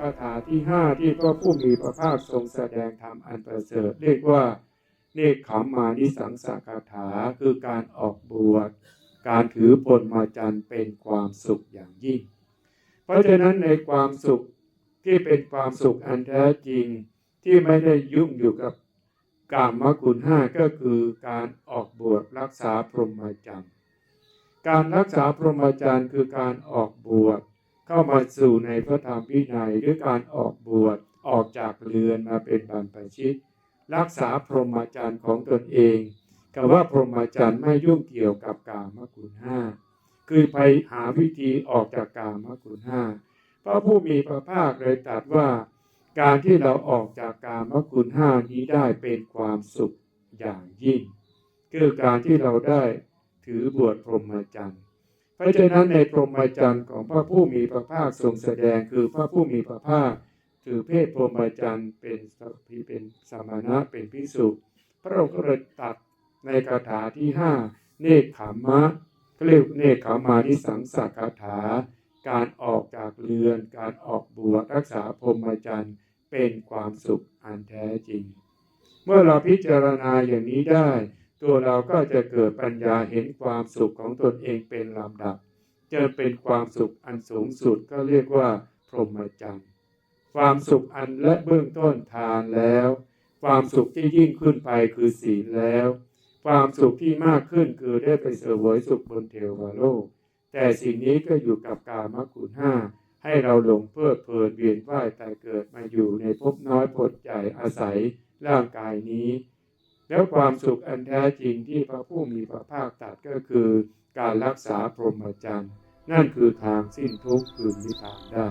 คาถาที่ห้าที่พระผู้มีพระภาคทรงแสดงธรรมอันประเสริฐเรียกว่าเนคขมมานิสังสคาถาคือการออกบวชการถือปนมาจันเป็นความสุขอย่างยิ่ง เพราะฉะนั้นในความสุขที่เป็นความสุขอันแท้จริงที่ไม่ได้ยุ่งอยู่กับกามคุณห้าก็คือการออกบวชรักษาพรหมจรรย์ การรักษาพรหมจรรย์คือการออกบวช เข้ามาสู่ในพระธรรมวินัยด้วยการออกบวชออกจากเรือนมาเป็นบรรพชิต รักษาพรหมจรรย์ของตนเองกับว่าพรหมจรรย์ไม่ยุ่งเกี่ยวกับกามคุณห้าคือไปหาวิธีออกจากกามคุณห้าพระผู้มีพระภาคเลยตรัสว่าการที่เราออกจากกามคุณห้านี้ได้เป็นความสุขอย่างยิ่ง คือการที่เราได้ถือบวชพรหมจรรย์ เพราะฉะนั้นในพรหมจรรย์ของพระผู้มีพระภาคทรงแสดงคือพระผู้มีพระภาคถือเพศพรหมจรรย์เป็นที่เป็นสมณะเป็นพิสุพระองค์ก็เลยตัดในคาถาที่ห้าเนคขามะเรียกเนคขามานิสังสคาถา การออกจากเรือน การออกบวชรักษาพรหมจรรย์เป็นความสุขอันแท้จริง เมื่อเราพิจารณาอย่างนี้ได้ ตัวเราก็จะเกิดปัญญาเห็นความสุขของตนเองเป็นลำดับจะเป็นความสุขอันสูงสุดก็เรียกว่า พรหมจรรย์ความสุขอันและเบื้องต้นทานแล้ว ความสุขที่ยิ่งขึ้นไปคือศีลแล้ว ความสุขที่มากขึ้นคือได้ไปเสวยสุขบนเทวโลก แต่สิ่งนี้ก็อยู่กับกามคุณห้าให้เราหลงเพลิดเพลินเวียนว่ายแต่เกิดมาอยู่ในภพน้อยผดใหญ่อาศัยร่างกายนี้ แล้วความสุขอันแท้จริงที่พระผู้มีพระภาคตรัสก็คือการรักษาพรหมจรรย์ นั่นคือทางสิ้นทุกข์คือนิพพานได้